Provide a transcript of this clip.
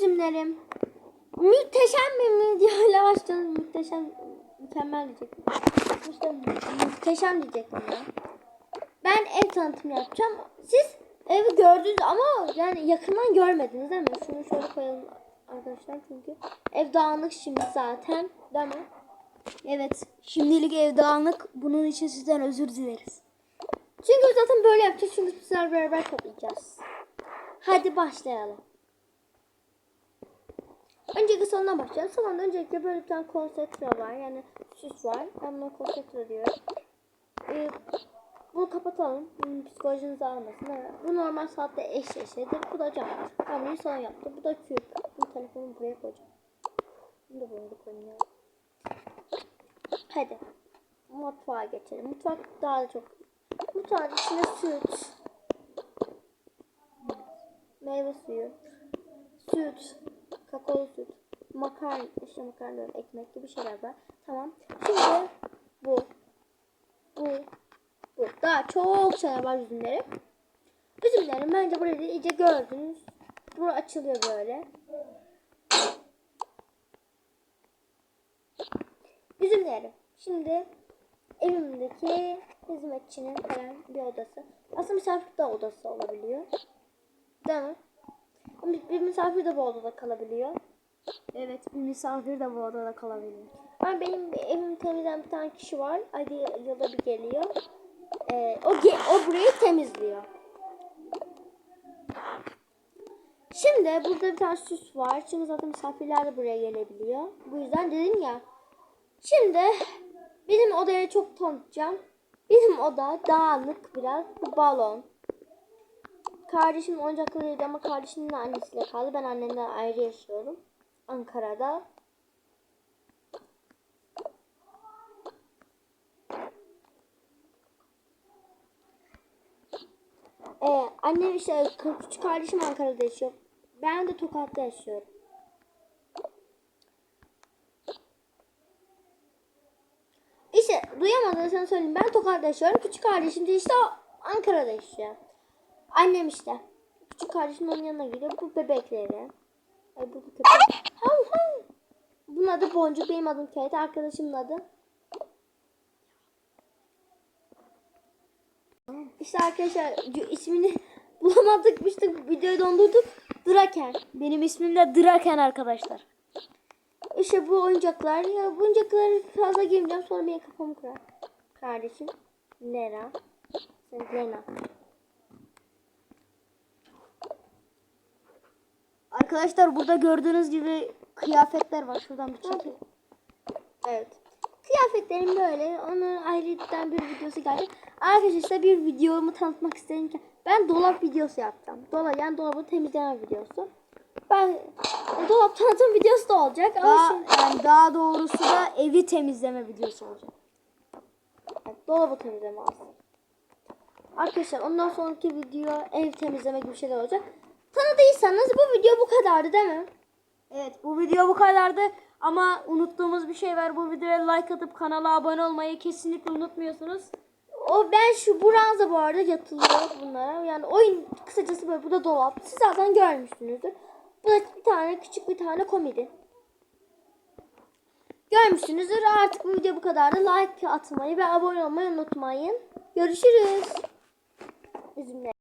üzümlerim. Muhteşem bir videoyla başladım. Muhteşem, mükemmel diyecektim. Muhteşem diyecektim ya. Ben ev tanıtımı yapacağım. Siz evi gördünüz ama yani yakından görmediniz değil mi? Şunu şöyle koyalım arkadaşlar çünkü ev dağınık şimdi zaten değil mi? Evet. Şimdilik ev dağınık. Bunun için sizden özür dileriz. Çünkü zaten böyle yapacağız çünkü sizler beraber toplayacağız. Hadi başlayalım. Öncelikle salondan başlayalım. Salonda öncelikle böyle bir tane konsetre var. Yani süs var. Ben buna konsetre diyorum. Ee, bunu kapatalım. Hmm, psikolojinizi almasın. Evet. Bu normal saatte eşleşedir. Bu da cam. Ben bunu salon yaptım. Bu da küp. Bu telefonu buraya koyacağım. Bunu da buraya koyayım ya. Hadi. Mutfağa geçelim. Mutfak daha da çok. Mutfağın içine süt. Meyve suyu. Süt. Kakaolu süt. Makarna, işte makarna ekmek gibi şeyler var. Tamam. Şimdi bu. Bu. Bu. Daha çok şeyler var üzümleri. Üzümlerim bence burayı iyice gördünüz. Bu açılıyor böyle. Üzümlerim. Şimdi evimdeki hizmetçinin falan bir odası. Aslında misafir de odası olabiliyor. Değil mi? Bir, misafir de bu odada kalabiliyor. Evet. Bir misafir de bu odada kalabilir. Ben benim evimi temizleyen bir tane kişi var. Hadi yılda bir geliyor. Ee, o, ge- o burayı temizliyor. Şimdi burada bir tane süs var. Çünkü zaten misafirler de buraya gelebiliyor. Bu yüzden dedim ya. Şimdi benim odaya çok tanıtacağım. Benim oda dağınık biraz. Bu balon. Kardeşim oyuncaklarıydı ama kardeşimin annesiyle kaldı. Ben annemden ayrı yaşıyorum. Ankara'da. Ee, annem işte küçük kardeşim Ankara'da yaşıyor. Ben de Tokat'ta yaşıyorum. İşte duyamadığını sana söyleyeyim. Ben Tokat'ta yaşıyorum. Küçük kardeşim de işte Ankara'da yaşıyor. Annem işte. Küçük kardeşim onun yanına gidiyor. Bu bebekleri. Ay bu köpek. Bunun adı Boncuk. Benim adım Kate. Arkadaşımın adı. İşte arkadaşlar ismini bulamadık. İşte videoyu dondurduk. Draken. Benim ismim de Draken arkadaşlar. İşte bu oyuncaklar. Ya bu oyuncakları fazla girmeyeceğim. Sonra benim kafamı kırar. Kardeşim. Sen Lena. Arkadaşlar burada gördüğünüz gibi kıyafetler var. Şuradan bir çekeyim. Evet. Kıyafetlerim böyle. Onun ayrıca bir videosu geldi. Arkadaşlar bir videomu tanıtmak istedim ki ben dolap videosu yapacağım. Dolap yani dolabı temizleme videosu. Ben e, dolap tanıtım videosu da olacak ama Daha, şimdi yani daha doğrusu da evi temizleme videosu olacak. evet, dolabı temizleme aslında. Arkadaşlar ondan sonraki video ev temizleme gibi şeyler olacak. Tanıdıysanız bu video bu kadardı değil mi? Evet bu video bu kadardı. Ama unuttuğumuz bir şey var. Bu videoya like atıp kanala abone olmayı kesinlikle unutmuyorsunuz. O ben şu bu ranza bu arada yatılıyor bunlara. Yani oyun kısacası böyle bu da dolap. Siz zaten görmüşsünüzdür. Bu da bir tane küçük bir tane komedi. Görmüşsünüzdür. Artık bu video bu kadardı. Like atmayı ve abone olmayı unutmayın. Görüşürüz. Üzümle.